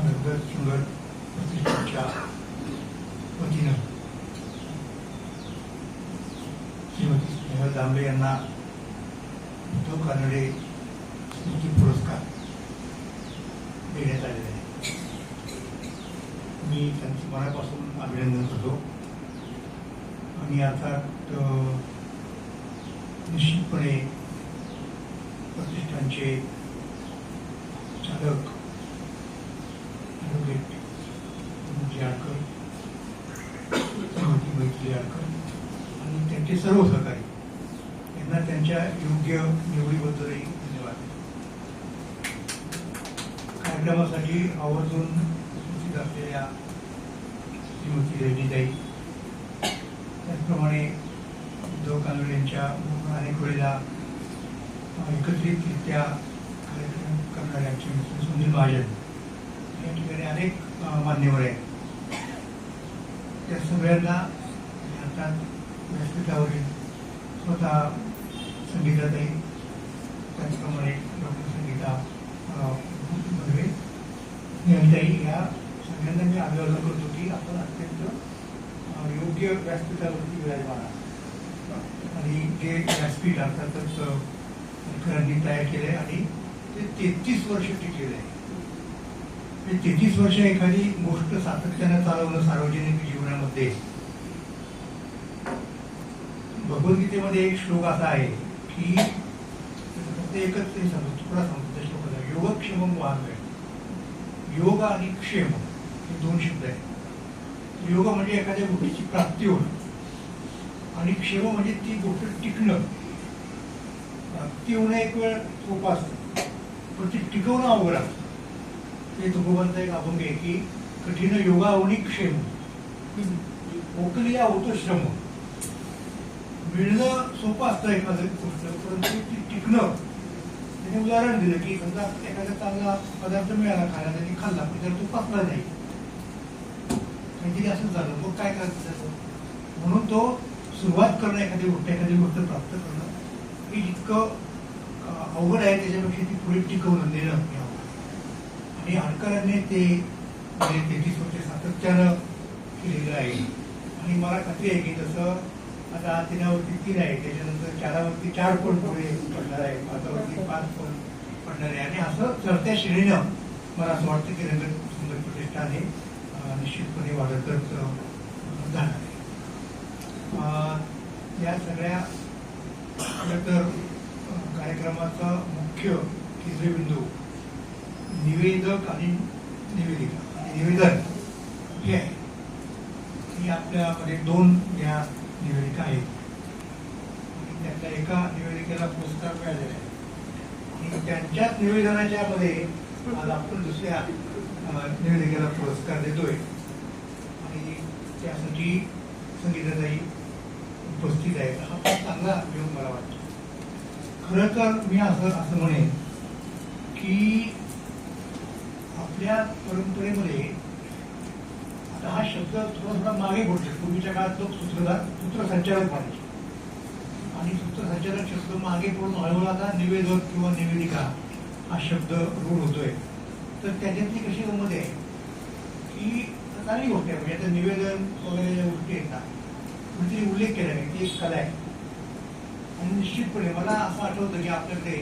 नगर सुंदर प्रतिष्ठानच्या वतीनं श्रीमती स्नेहल दामले यांना उद्धव कानडे स्मृती पुरस्कार देण्यात आलेला आहे. मी त्यांचं मनापासून अभिनंदन करतो. आणि अर्थात निश्चितपणे प्रतिष्ठानचे चालक आडकर मैत्री आडकर आणि त्यांचे सर्व सहकारी यांना त्यांच्या योग्य निवडीबद्दलही धन्यवाद कार्यक्रमासाठी आवर्जून उपस्थित असलेल्या श्रीमती रेड्डीताई त्याचप्रमाणे उद्धव कानडे यांच्या अनेक वेळेला एकत्रितरित्या कार्यक्रम करणाऱ्यांचे मित्र सुनील महाजन. या ठिकाणी अनेक मान्यवर आहेत. त्या सगळ्यांना भारतात व्यासपीठावरील स्वतः संगीताताई त्याचप्रमाणे डॉक्टर संगीता अ, बर्वे यांच्याही या सगळ्यांना मी आग्रह करतो की आपण अत्यंत योग्य व्यासपीठावरती विराजमान आणि जे व्यासपीठ अर्थातच अ, तयार केलंय आणि ते तेहतीस वर्ष टिकलेलं आहे. तेहतीस वर्ष एखादी गोष्ट सातत्यानं चालवणं सार्वजनिक जीवनामध्ये भगवद्गीतेमध्ये एक श्लोक असा आहे की फक्त एकच ते सांगतो तुकडा सांगतो त्या श्लोकाचा योगक्षेम वाहन योग आणि क्षेम हे दोन शब्द आहेत. योग म्हणजे एखाद्या गोष्टीची प्राप्ती होणं आणि क्षेम म्हणजे ती गोष्ट टिकणं. प्राप्ती होणं एक वेळ सोपं असतं पण ती टिकवणं अवघड असतं. ते तुकोबांचा एक अभंग आहे की कठीण योगा होणी क्षेम. ओकलिया होतो श्रम. मिळणं सोपं असतं एखादं गोष्ट परंतु ती टिकणं. त्याने उदाहरण दिलं की समजा एखादा चांगला पदार्थ मिळाला खायला त्याने खाल्ला पण त्याला तो पकला नाही. काहीतरी असंच झालं. मग काय करायचं त्याचं? म्हणून तो सुरुवात करणं एखादी गोष्ट एखादी गोष्ट प्राप्त करणं. हे जितकं अवघड आहे त्याच्यापेक्षा ती पुढे टिकवणं नेणं. आणि आडकरांनी ते म्हणजे तेहतीस वर्ष सातत्यानं केलेलं आहे. आणि मला खात्री आहे की जसं आता तिनावरती तीन आहे. त्याच्यानंतर चारावरती चार कोण पुढे पडणार आहे. पाचावरती पाच कोण पडणार आहे. आणि असं चढत्या श्रेणीनं मला असं वाटतं की रंगत सुंदर प्रतिष्ठान हे निश्चितपणे वाढतच जाणार आहे. या सगळ्या खरं तर कार्यक्रमाचा मुख्य केंद्रबिंदू निवेदक आणि निवेदिका. आणि निवेदन हे आहे ही आपल्यामध्ये दोन या निवेदिका आहेत. त्यातल्या एका निवेदिकेला पुरस्कार मिळालेला आहे. आणि त्यांच्याच निवेदनाच्या मध्ये आज आपण दुसऱ्या निवेदिकेला पुरस्कार देतोय. आणि त्यासाठी संगीताताई उपस्थित आहेत. हा खूप चांगला योग मला वाटतो. खरं तर मी असं असं म्हणेन की आपल्या परंपरेमध्ये आता हा शब्द थोडा थोडा मागे पडतो पूर्वीच्या काळात लोक सूत्रधार सूत्रसंचालक म्हणायचे. आणि सूत्रसंचालक शब्द मागे पडून हळूहळू आता निवेदक किंवा निवेदिका हा शब्द रूढ होतोय. तर त्याच्यातली कशी गंमत आहे? की चांगली गोष्ट आहे. म्हणजे आता निवेदन वगैरे ज्या गोष्टी आहेत ना म्हणजे उल्लेख केला आहे ती एक कला आहे. आणि निश्चितपणे मला असं आठवतं की आपल्याकडे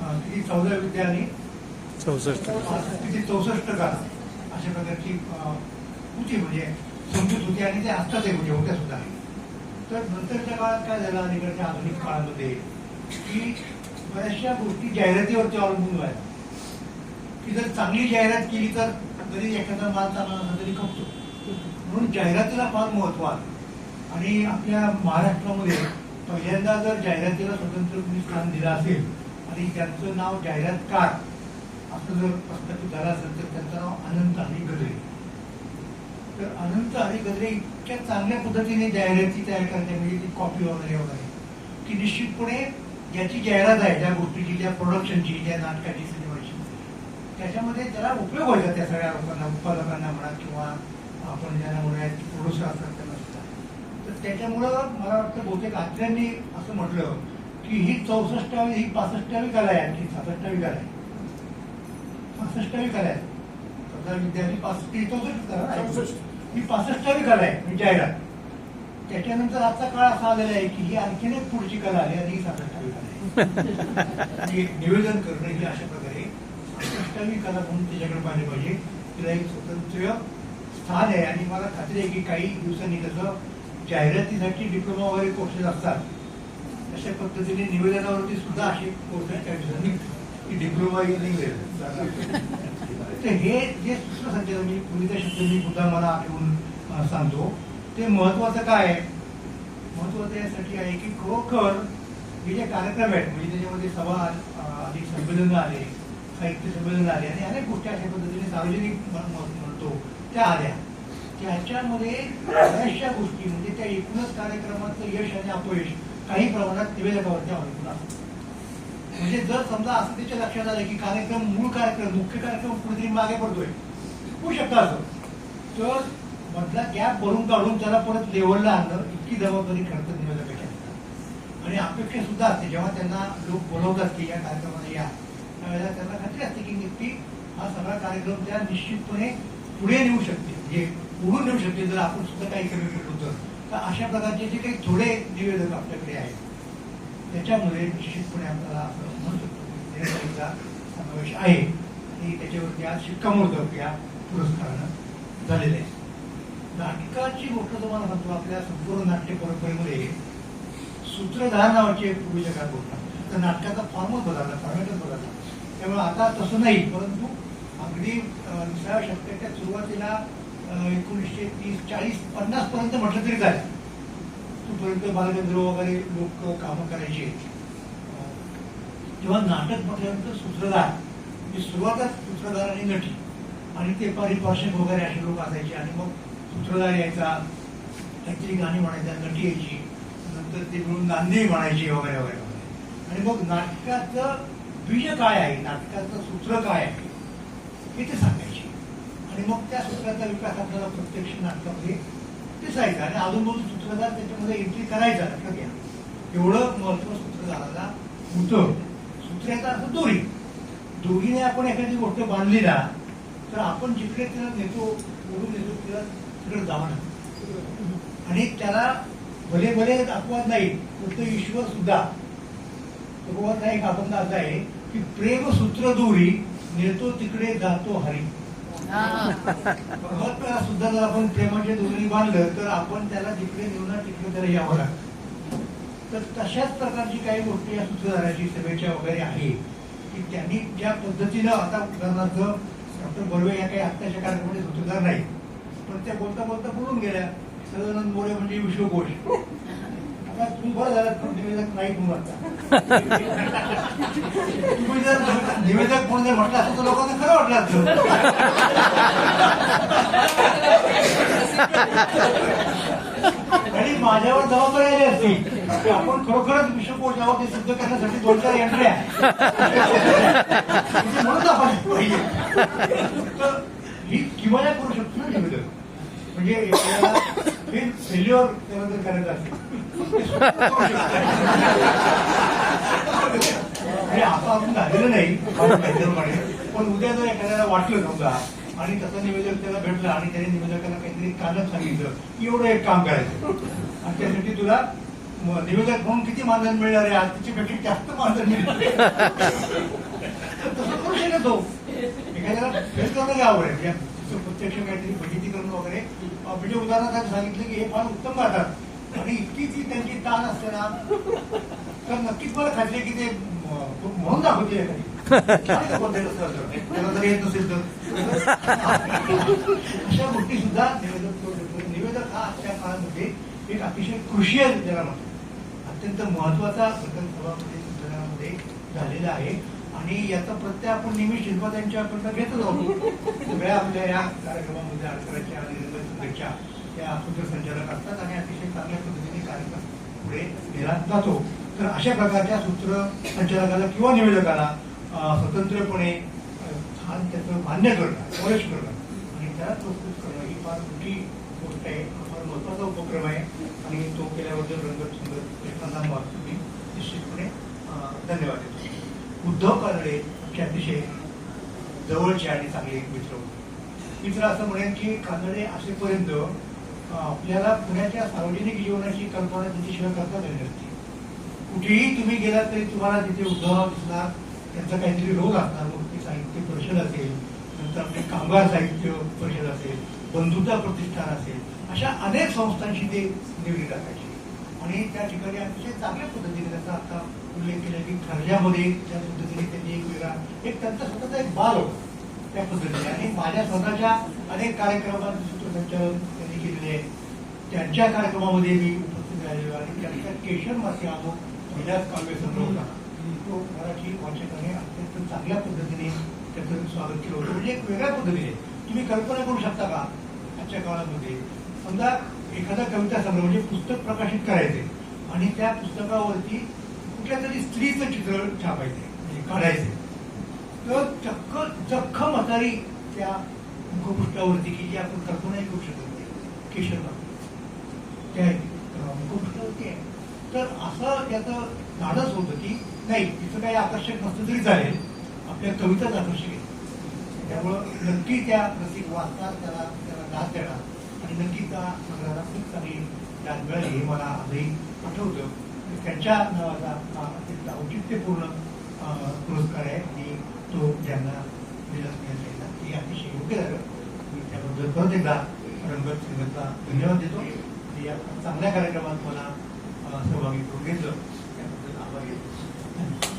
किती चौदा विद्यार्थी आणि चौसष्ट किती चौसष्ट कला अशा प्रकारची होती म्हणजे समजूत होती आणि ते आत्ताच आहे म्हणजे होत्या सुद्धा तर नंतरच्या काळात काय झालं अलीकडच्या आधुनिक काळामध्ये की बऱ्याचशा गोष्टी जाहिरातीवरती अवलंबून व्हायला की जर चांगली जाहिरात केली तर जरी एखादा माल चांगला तरी खपतो म्हणून जाहिरातीला फार महत्त्व आहे आणि आपल्या महाराष्ट्रामध्ये पहिल्यांदा जर जाहिरातीला स्वतंत्र स्थान दिलं असेल आणि त्यांचं नाव जाहिरातकार असं जर प्रस्थापित झालं असेल तर त्यांचं नाव अनंत हरी गद्रे तर अनंत हरी गजरे इतक्या चांगल्या पद्धतीने जाहिराती तयार करते म्हणजे ती कॉपी वगैरे वगैरे. की निश्चितपणे ज्याची जाहिरात आहे ज्या गोष्टीची ज्या प्रोडक्शनची ज्या नाटकाची सिनेमाची त्याच्यामध्ये त्याला उपयोग व्हायचा त्या सगळ्या लोकांना उत्पादकांना म्हणा किंवा आपण ज्यांना म्हणूया प्रोड्युसर असतात त्यांना सुद्धा. तर त्याच्यामुळं मला वाटतं बहुतेक आत्र्यांनी असं म्हटलं की ही चौसष्टावी ही पासष्टावी कला आहे आणखी सहासष्टावी कला आहे. पासष्टावी कला आहे स्पर्धा विद्यार्थी पासष्ट ही. ही पासष्टावी कला आहे म्हणजे जाहिरात त्याच्यानंतर आजचा काळ असा आलेला आहे की ही आणखीन एक पुढची कला आली आणि ही सासष्टावी कला आहे. निवेदन करणं ही अशा प्रकारे सासष्टावी कला म्हणून त्याच्याकडे पाहिले पाहिजे. तिला एक स्वतंत्र स्थान आहे आणि मला खात्री आहे की काही दिवसांनी कसं जाहिरातीसाठी डिप्लोमा वगैरे कोर्सेस असतात. अशा पद्धतीने निवेदनावरती सुद्धा असे कोर्सेस त्या दिवसांनी की डिप्लोमा नाही मिळत. हे जे सूत्रसंचालन मी पूर्वीच्या शब्द मी मुद्दा मला आठवून सांगतो. ते महत्वाचं काय आहे? महत्वाचं यासाठी आहे की खरोखर हे जे कार्यक्रम आहेत म्हणजे त्याच्यामध्ये सभा अधिक संमेलन आले साहित्य संमेलन आले आणि अनेक गोष्टी अशा पद्धतीने सार्वजनिक म्हणतो त्या आल्या. त्याच्यामध्ये बऱ्याचशा गोष्टी म्हणजे त्या एकूणच कार्यक्रमाचं यश आणि अपयश काही प्रमाणात निवेदकावरती अवलंबून असतं. म्हणजे जर समजा असं त्याच्या लक्षात आलं की कार्यक्रम मूळ कार्यक्रम मुख्य कार्यक्रम कुठेतरी मागे पडतोय होऊ शकतं असं. तर मधला गॅप भरून काढून त्याला परत लेवलला आणणं इतकी जबाबदारी खर्च तर निवेदकाची आणि अपेक्षा सुद्धा असते. जेव्हा त्यांना लोक बोलवतात की या कार्यक्रमाला या त्यावेळेला त्यांना खात्री असते की नक्की हा सगळा कार्यक्रम त्या निश्चितपणे पुढे नेऊ शकते म्हणजे पुढून नेऊ शकते जर आपण सुद्धा काही कमी पडलो तर तर अशा प्रकारचे जे काही थोडे निवेदक आपल्याकडे आहेत त्याच्यामध्ये निश्चितपणे आपल्याला असं म्हणू शकतो समावेश आहे. आणि त्याच्यावरती आज शिक्कामोर्तब या पुरस्कारानं झालेलं आहे. नाटकाची गोष्ट तुम्हाला सांगतो आपल्या संपूर्ण नाट्य परंपरेमध्ये सूत्रधार नावाची एक पूर्वीच्या काळात तर नाटकाचा फॉर्मच बदलला फॉर्मॅटच बदलला. त्यामुळे आता तसं नाही परंतु अगदी दुसऱ्या शतकाच्या सुरुवातीला एकोणीसशे तीस चाळीस पन्नास पर्यंत म्हटलं तरी चालेल. कुठपर्यंत बालगंधर्व वगैरे लोक कामं करायचे? जेव्हा तेव्हा नाटक म्हटल्यानंतर सूत्रधार म्हणजे सुरुवातच सूत्रधार आणि नटी आणि ते पारिपार्श्विक वगैरे असे लोक असायचे आणि मग सूत्रधार यायचा काहीतरी गाणी म्हणायचा नटी यायची नंतर ते मिळून नांदी म्हणायची वगैरे वगैरे वगैरे. आणि मग नाटकाचं बीज काय आहे? नाटकाचं सूत्र काय आहे? हे ते सांगायचे. आणि मग त्या सूत्राचा विकास आपल्याला प्रत्यक्ष नाटकामध्ये दिसायचा आणि अजूनमधून सूत्रधार त्याच्यामध्ये एंट्री करायचा लक्षात घ्या एवढं महत्त्व सूत्रधाराला होतं. सूत्राचा अर्थ दोरी. दोरीने आपण एखादी गोष्ट बांधली ना तर आपण जिकडे तिला नेतो ओढून नेतो तिला तिकडे जावं आणि त्याला भले भले अपवाद नाही तो ईश्वर सुद्धा. भगवत एक अभंग असा आहे की प्रेम सूत्र दोरी नेतो तिकडे जातो हरी. भगवंताला सुद्धा जर आपण प्रेमाचे दोन्ही बांधलं तर आपण त्याला जिकडे नेऊन तिकडे त्याला यावं लागतं तर तशाच प्रकारची काही गोष्टी या सूत्रधाराची सभेच्या वगैरे आहे की त्यांनी ज्या पद्धतीनं आता उदाहरणार्थ डॉक्टर बर्वे या काही आत्ताच्या कार्यक्रमामध्ये सूत्रधार नाही पण त्या बोलता बोलता बोलून गेल्या सदानंद मोरे म्हणजे विश्वकोश तुम्ही बरं झालं पण निवेदक नाही म्हणून आता. तुम्ही जर निवेदक म्हणून जर म्हटलं असं तर लोकांना खरं वाटलं असतं. आणि माझ्यावर जबाबदारी आली असती. की आपण खरोखरच विश्वकोश आहोत हे सिद्ध करण्यासाठी दोन चार एंट्र्या म्हणजे म्हणून आपण पाहिजे. ही किमया करू शकतो निवेदक? म्हणजे एखाद्याला हे फेल्युअर त्याला करायचं असेल आता अजून झालेलं नाही पण उद्या जर एखाद्याला वाटलं समजा आणि तसं निवेदक त्याला भेटलं आणि त्याने निवेदकाला काहीतरी कालच सांगितलं की एवढं एक काम करायचं. आणि त्यासाठी तुला निवेदक म्हणून किती मानधन मिळणार आहे? आज त्याच्यापेक्षा जास्त मानधन मिळणार तसं करू तो. एखाद्याला फेस करणं काय आवड आहे? प्रत्यक्ष काहीतरी फजिती करणं वगैरे अं, म्हणजे उदाहरणार्थ सांगितलं की हे फार उत्तम राहतात आणि इतकी ती त्यांची ताण असते ना तर नक्कीच मला खात्री की ते खूप म्हणून दाखवते येत नसेल तर. अशा गोष्टी सुद्धा निवेदक हा आजच्या काळामध्ये एक अतिशय क्रुशियल जगामध्ये अत्यंत महत्त्वाचा घटक सभापती झालेला आहे. आणि याचा प्रत्यय आपण नेहमी शिल्पा यांच्याकडनं घेतच आहोत. सगळ्या आपल्या या कार्यक्रमामध्ये अडकराच्या आणि रंगसंगीतच्या त्या सूत्रसंचालक असतात आणि अतिशय चांगल्या पद्धतीने कार्यक्रम पुढे नेला जातो. तर अशा प्रकारच्या सूत्र संचालकाला किंवा निवेदकाला स्वतंत्रपणे छान त्याचं मान्य करणं प्रवेश करणं आणि त्याला प्रस्तुत करणं ही फार मोठी गोष्ट आहे. फार महत्त्वाचा उपक्रम आहे आणि तो केल्याबद्दल रंगत सुंदर एखादा मी निश्चितपणे धन्यवाद देतो. उद्धव कानडे हे अतिशय जवळचे आणि चांगले एक मित्र होते. मित्र असं म्हणेन की कानडे असेपर्यंत आपल्याला पुण्याच्या सार्वजनिक जीवनाची कल्पना त्याच्याशिवाय करता झाली नसती. कुठेही तुम्ही गेलात तरी तुम्हाला तिथे उद्धव दिसणार त्यांचा काहीतरी रोग असणार मग ते साहित्य परिषद असेल नंतर आपले कामगार साहित्य परिषद असेल बंधुता प्रतिष्ठान असेल अशा अनेक संस्थांशी ते निगडीत राखायचे आणि त्या ठिकाणी अतिशय चांगल्या पद्धतीने त्याचा आता उल्लेख केला की खर्जामध्ये त्या पद्धतीने त्यांनी एक वेगळा एक त्यांचा स्वतःचा एक बाल होता त्या पद्धतीने. आणि माझ्या स्वतःच्या अनेक कार्यक्रमात सूत्रसंचालन त्यांनी केलेले आहे त्यांच्या कार्यक्रमामध्ये मी उपस्थित राहिलेलो आणि त्यांच्या केशर मासे हा जो पहिलाच काव्य संग्रह होता तो मराठी वाचकाने अत्यंत चांगल्या पद्धतीने त्याचं स्वागत केलं होतं. म्हणजे एक वेगळ्या पद्धतीने. तुम्ही कल्पना करू शकता का आजच्या काळामध्ये? समजा एखादा कविता संग्रह म्हणजे पुस्तक प्रकाशित करायचे आणि त्या पुस्तकावरती कुठल्या तरी स्त्रीचं चित्र छापायचे म्हणजे काढायचे तर चक्क जख्ख म्हातारी त्या मुखपृष्ठावरती की जी आपण कल्पनाही करू शकत नाही. केशरला त्या मुखपृष्ठावरती आहे. तर असं त्याचं धाडस होतं की नाही तिचं काही आकर्षक नसतं तरी चालेल. आपल्या कविताच आकर्षक आहे त्यामुळं नक्की त्या रसिक वाचतात त्याला त्याला दाद देणार. आणि नक्की त्या संग्रहाला खूप चांगली दाद मिळाली हे मला आजही आठवतं. त्यांच्या नावाचा औचित्यपूर्ण पुरस्कार आहे आणि तो ज्यांना दिला सांगितला ते अतिशय योग्य झालं मी त्याबद्दल परत एकदा रंगत संगतला धन्यवाद देतो आणि या चांगल्या कार्यक्रमात मला सहभागी करून घेतलं. त्याबद्दल आभार घेतो धन्यवाद.